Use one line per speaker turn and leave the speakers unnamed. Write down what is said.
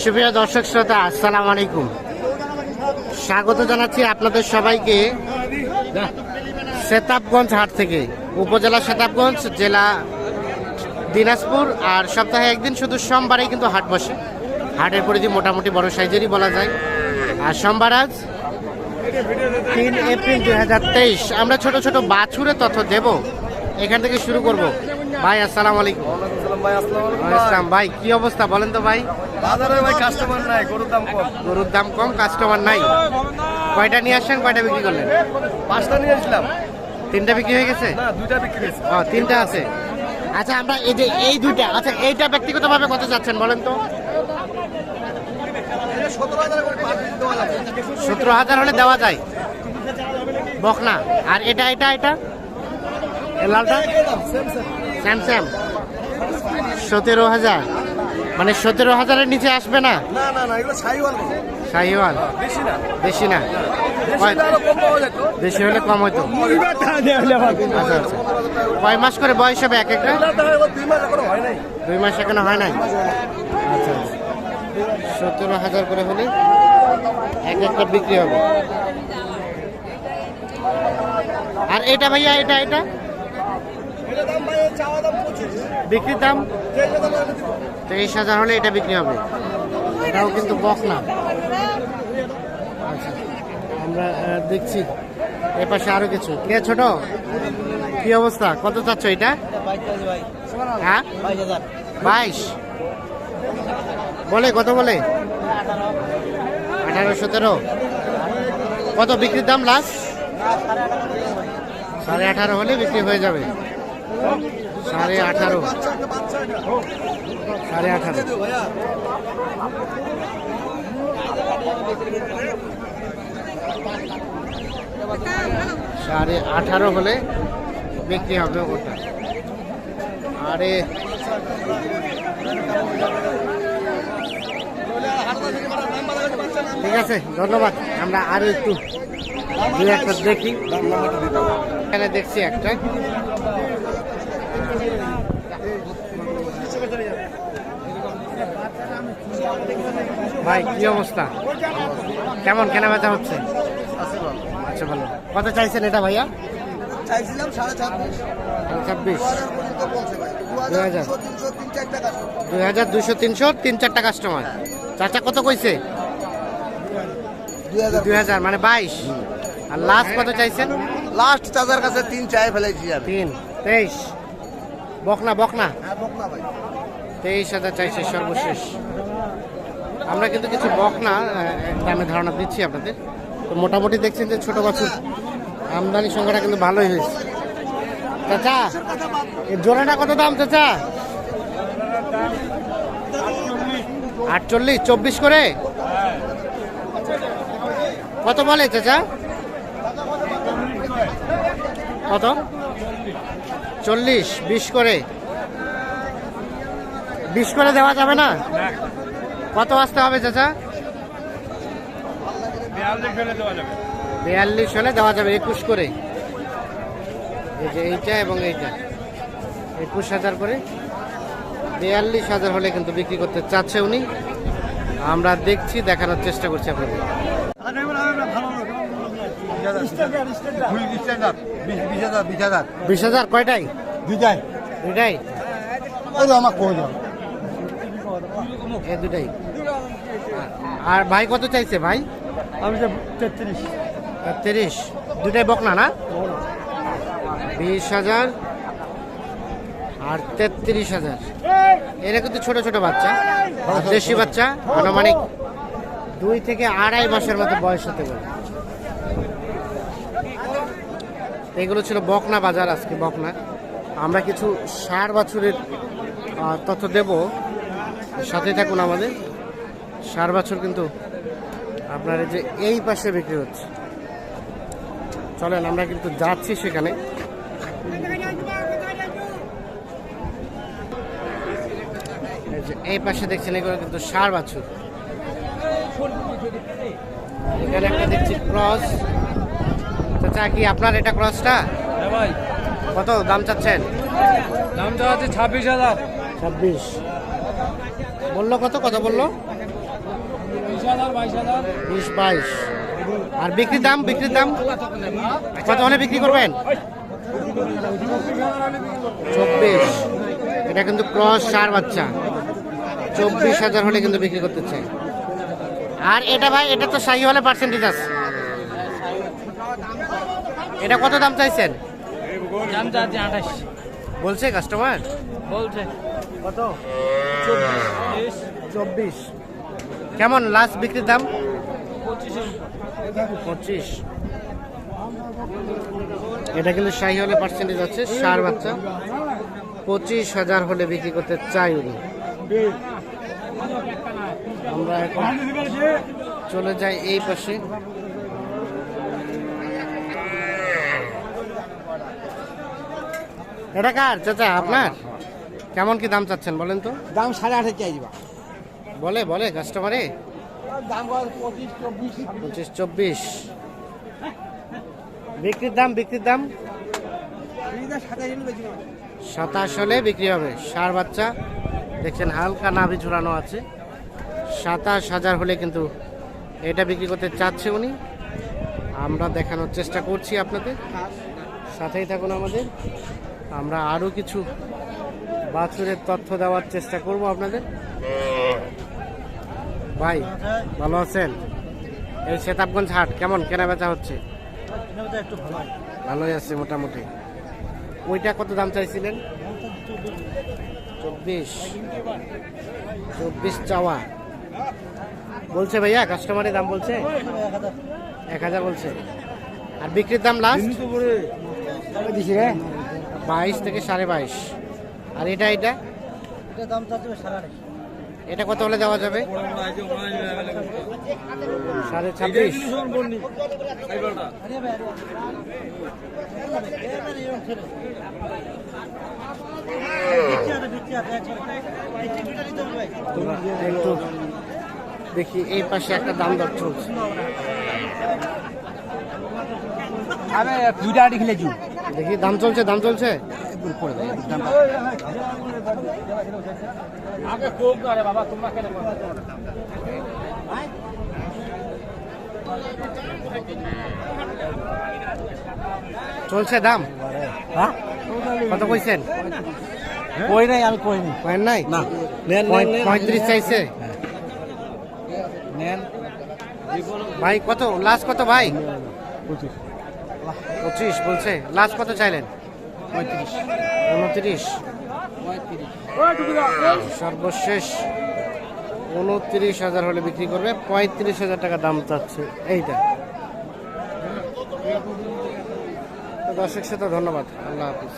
সুপ্রিয় দর্শক শ্রোতা আসসালাম আলাইকুম। স্বাগত জানাচ্ছি আপনাদের সবাইকে সেতাবগঞ্জ হাট থেকে উপজেলা সেতাবগঞ্জ জেলা দিনাজপুর আর সপ্তাহে একদিন শুধু সোমবারেই কিন্তু হাট বসে। হাটের পরিধি মোটামুটি বড় সাইজেরই বলা যায়। আর সোমবার আজ তিন এপ্রিল দুই হাজার তেইশ আমরা ছোট ছোট বাছুরে তথ্য দেব। এখান থেকে শুরু করব। ভাই আসসালামু আলাইকুম।
ভাই
কি অবস্থা বলেন তো ভাই?
বাজারে ভাই কাস্টমার নাই গরুর দাম কম।
গরুর দাম কম কাস্টমার নাই। কয়টা নিয়ে আসছেন কয়টা বিক্রি করলেন?
পাঁচটা নিয়ে আসলাম।
তিনটা বিক্রি হয়ে গেছে?
না দুইটা বিক্রি হয়েছে।
ও তিনটা আছে। আচ্ছা আমরা এই যে এই দুইটা আচ্ছা এইটা ব্যক্তিগতভাবে কত যাচ্ছেন বলেন তো?
সতেরো হাজার
হলে দেওয়া যায়। বকনা। আর এটা এটা এটা? লালটা?
সেম সেম
স্যাম স্যাম সতেরো হাজার। মানে সতেরো হাজারের নিচে আসবে না?
না না না এগুলো ছাইওয়াল
শাহিওয়াল
বেশি না।
বেশি না।
বেশি হলে কম
হইতো। আচ্ছা আচ্ছা। কয় মাস করে বয়স হবে এক একটা?
দুই মাস এখনও হয় নাই।
দুই মাস এখনও হয় নাই? আচ্ছা। সতেরো হাজার করে হলে এক একটা বিক্রি হবে। আর এটা ভাইয়া এটা এটা
এটা দাম ভাই চাওয়া দাম পঁচিশ
বিক্রির দাম। তেইশ হাজার হলে এটা বিক্রি হবে। এটাও কিন্তু বক না। আচ্ছা আমরা দেখছি। এ পাশে আরও কিছু। কে ছোট? কি অবস্থা? কত চাচ্ছ এটা? হ্যাঁ? বাইশ। বলে, কত বলে? আঠারো সতেরো। কত বিক্রির দাম লাস্ট? সাড়ে আঠারো হলে বিক্রি হয়ে যাবে। সাড়ে আঠারো। সাড়ে আঠারো। সাড়ে আঠারো হলে বিক্রি হবে ওটা। আরে। ঠিক আছে, ধন্যবাদ। আমরা আরও একটু একটা দেখি। এখানে দেখছি একটা। ভাই কি অবস্থা? কেমন কেনা বেচা হচ্ছে? আচ্ছা ভালো। কত চাইছেন এটা ভাইয়া?
চাইছিলাম সাড়ে ছাব্বিশ।
ছাব্বিশ।
দু হাজার পর্যন্ত বলছে ভাই দু
দু হাজার।
হাজার তিনশো তিন চার
দুই হাজার দুইশো তিনশো তিন চারটা কাস্টমার চাচা কত কইছে?
দুই হাজার
মানে বাইশ। আর লাস্ট কত চাইছেন?
লাস্ট চাচার কাছে তিন চাই ফেলেছি
তিন তেইশ। বকনা বকনা?
হ্যাঁ
তেইশ হাজার চাইছে সর্বশেষ। আমরা কিন্তু কিছু বকনা দামে ধারণা দিচ্ছি আপনাদের। তো মোটামুটি দেখছেন যে ছোট বাছুর আমদানি সংখ্যাটা কিন্তু ভালোই হয়েছে। চাচা জোড়াটা কত দাম চাচা? আটচল্লিশ চব্বিশ করে? কত বলে চাচা? কত? চল্লিশ বিশ করে। বিশ করে দেওয়া যাবে না? কত আসতে হবে চাচা? বিয়াল্লিশ হলে দেওয়া যাবে। একুশ করে। এই যে এইটা এবং এইটা। একুশ হাজার করে। বিয়াল্লিশ হাজার হলে কিন্তু বিক্রি করতে চাচ্ছে উনি। আমরা দেখছি দেখানোর চেষ্টা করছি আপনাদের। বিশ হাজার। কয়টাই?
দুইটাই।
দুইটাই?
ওই আমার কই
দুটাই আর ভাই কত চাইছে ভাই?
আমি যে তেত্রিশ।
তিরিশ দুটাই বকনা না? বিশ হাজার আর তেত্রিশ হাজার। এরা কিন্তু ছোট ছোট বাচ্চা। আর দেশি বাচ্চা আনুমানিক দুই থেকে আড়াই মাসের মতো বয়স হতে পারে। এগুলো ছিল বকনা বাজার আজকে, বকনা। আমরা কিছু সার বাছুরের তথ্য দেব। সাথে থাকুন আমাদের। সার বাছুর কিন্তু আপনার যে এই পাশে বিক্রি হচ্ছে। চলেন, আমরা কিন্তু যাচ্ছি সেখানে। এই পাশে দেখছেন, এগুলো কিন্তু সার বাছুর। এখানে একটা দেখছি ক্রস। চাচা কি আপনার এটা ক্রসটা?
ভাই।
কত দাম চাচ্ছেন?
দামটা আছে ছাব্বিশ হাজার।
ছাব্বিশ। বলল কত? কত বলল? বিশ বাইশ আর বিক্রির দাম? বিক্রির দাম? কত হলে বিক্রি করবেন? চব্বিশ। এটা কিন্তু ক্রস চার বাচ্চা। চব্বিশ হাজার হলে কিন্তু বিক্রি করতে চাই আর এটা ভাই এটা তো শাহি হলে পার্সেন্টেজ আছে। এটা কত দাম চাইছেন?
দাম চাচ্ছি আঠাশ।
বলছে কাস্টমার
বলছে।
কত?
চব্বিশ।
চব্বিশ। কেমন লাস্ট বিক্রির দাম? পঁচিশ। এটা কিন্তু শাহি হলে পার্সেন্টেজ আছে সার বাচ্চা। পঁচিশ হাজার হলে বিক্রি করতে চাই উনি। আমরা এখন চলে যাই এই পাশে। এটা কার? চাচা আপনার? কেমন কি দাম চাচ্ছেন বলেন তো?
দাম সাড়ে আঠাশ চাই
বলে বলে কাস্টমারে
দাম পঁচিশ চব্বিশ।
পঁচিশ চব্বিশ। বিক্রির দাম বিক্রির দাম? সাতাশ হলে বিক্রি হবে। সার বাচ্চা দেখছেন হালকা নাভি ঝুলানো আছে। সাতাশ হাজার হলে কিন্তু এটা বিক্রি করতে চাচ্ছে উনি। আমরা দেখানোর চেষ্টা করছি আপনাদের। সাথেই থাকুন আমাদের। আমরা আরও কিছু বাছুরের তথ্য দেওয়ার চেষ্টা করব আপনাদের। ভাই ভালো আছেন? এই সেতাবগঞ্জ হাট কেমন? কেনা বেচা হচ্ছে? ভালোই আছে মোটামুটি। ওইটা কত দাম চাইছিলেন? চব্বিশ। চব্বিশ চাওয়া। বলছে ভাইয়া কাস্টমারের দাম বলছে? এক হাজার বলছে। আর বিক্রির দাম লাস্ট
দিছি রে।
বাইশ থেকে সাড়ে বাইশ। আর এটা এটা?
এটা দাম চাচ্ছে সাড়ে আঠাশ
এটা কত হলে দেওয়া যাবে? সাড়ে ছাব্বিশ। একটু দেখি এই পাশে একটা দাম দর চলছে।
আমি দুইটা আটি খেলেছি।
দেখি দাম চলছে দাম চলছে?
আগে খুব আরে বাবা তোমরা কেন
চলছে দাম? কত কইছেন?
কই নাই আমি কইনি।
পয়েন্ট নাই?
না।
পঁয়- পঁয়ত্রিশ চাইছে।
নেন।
ভাই কত? লাস্ট কত ভাই?
পঁচিশ।
পঁচিশ বলছে। লাস্ট কত চাইলেন?
পঁয়ত্রিশ।
উনত্রিশ। সর্বশেষ উনত্রিশ হাজার হলে বিক্রি করবে পঁয়ত্রিশ হাজার টাকা দাম চাচ্ছে। এইটা। তো দর্শক সাথে ধন্যবাদ। আল্লাহ হাফিজ।